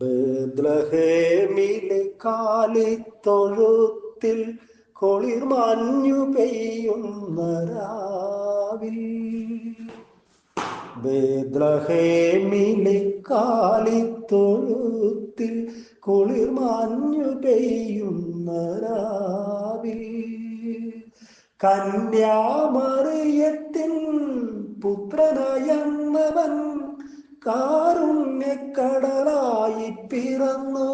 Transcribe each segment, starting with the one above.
ബദ്ലഹേമിലെ കാലിത്തൊഴുത്തിൽ കൊളിർ മഞ്ഞു പെയ്യുന്ന രാവിൽ ബദ്ലഹേമിലെ കാലിത്തൊഴുത്തിൽ കുളിർ മഞ്ഞു പെയ്യുന്ന രാവിൽ കന്യാമറിയത്തിൻ പുത്രനയന്നവൻ കാരുണ്യക്കടലായി പിറന്നു.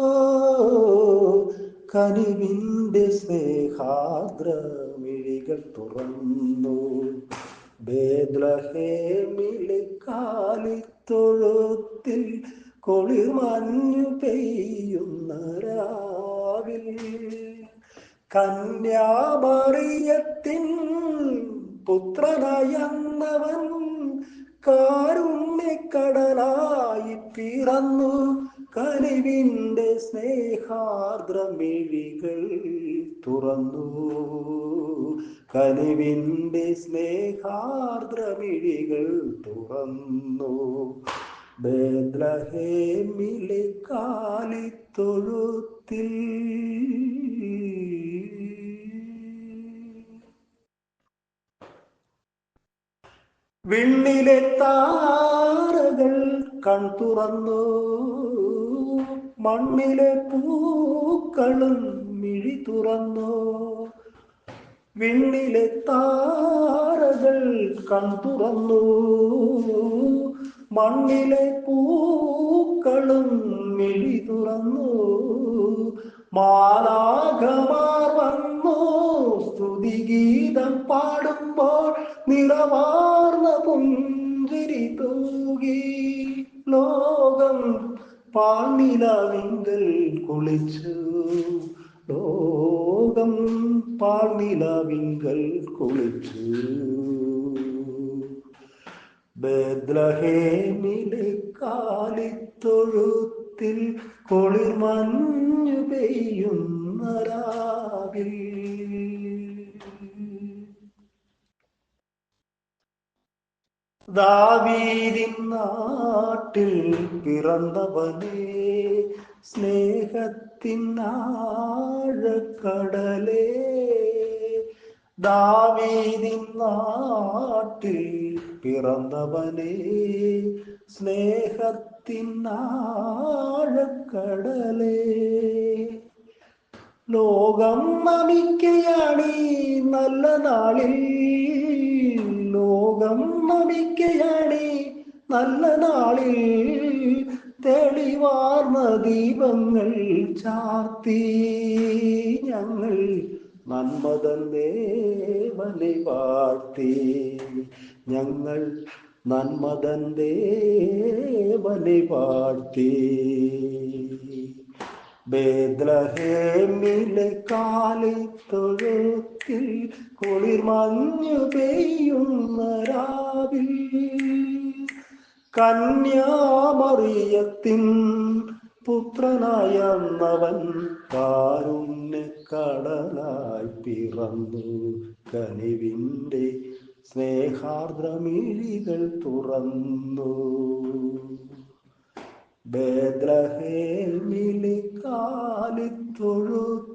കനിവിന്റെ സ്നേഹാദ്രമിഴികൾ തുറന്നു. ബേദ്ലഹേമിലെ കാലിത്തൊഴുത്തിൽ കൊളിർ മഞ്ഞു പെയ്യുന്ന രാവിൽ. കന്യാമറിയത്തിൻ പുത്രനയന്നവൻ കാരുണ്യക്കടലായി പിറന്നു. കനിവിന്റെ സ്നേഹാർദ്രമിഴികൾ തുറന്നു. കനിവിന്റെ സ്നേഹാർദ്രമിഴികൾ തുറന്നു. ബേദ്രഹേമിലെ കാലിത്തൊഴുത്തിൽ വിണ്ണിലെ താരകൾ കൺ തുറന്നു. മണ്ണിലെ പൂക്കളും മിഴി തുറന്നു. വിണ്ണിലെ താരകൾ കൺ തുറന്നു. മണ്ണിലെ പൂക്കളും മിഴി തുറന്നു. മാലാഘമാർ വന്നു സ്തുതിഗീതം പാടുമ്പോൾ നിറവാർന്ന പുഞ്ചിരി തൂകി ലോകം പാൽനിലവിങ്കൽ കുളിച്ചു. ലോകം പാൽനിലവിങ്കൽ കുളിച്ചു. ബദ്രഹേമിലെ കാലിത്തൊഴുത്തിൽ കുളിർ മഞ്ഞു പെയ്യുന്ന രാവിൽ ദാവീദിൻ നാട്ടിൽ പിറന്നവനേ സ്നേഹത്തിൻ ആഴക്കടലേ. ദാവീദിൻ നാട്ടിൽ പിറന്നവനേ സ്നേഹത്തിൻ ആഴക്കടലേ. ലോകം നമിക്കയാണീ നല്ല നാളിൽ. ലോകം നമിക്കയാണേ. നല്ല നാളിൽ തെളിവാർന്ന ദീപങ്ങൾ ചാർത്തി. ഞങ്ങൾ നന്മതൻ ദേവനെ വാഴ്ത്തി. ഞങ്ങൾ നന്മതൻ ദേവനെ വാഴ്ത്തി. ബേദ്ലഹേമിലെ കാലിത്തൊഴുത്തിൽ കുളിർ മഞ്ഞു പെയ്യുന്ന രാവിൽ കന്യാമറിയത്തിൻ പുത്രനായന്നവൻ കാരുണ്യക്കടലായി പിറന്നു. കനിവിന്റെ സ്നേഹാർദ്രമിഴികൾ തുറന്നു. ബേദ്ലഹേമിലെ കാലിത്തൊഴുത്തിൽ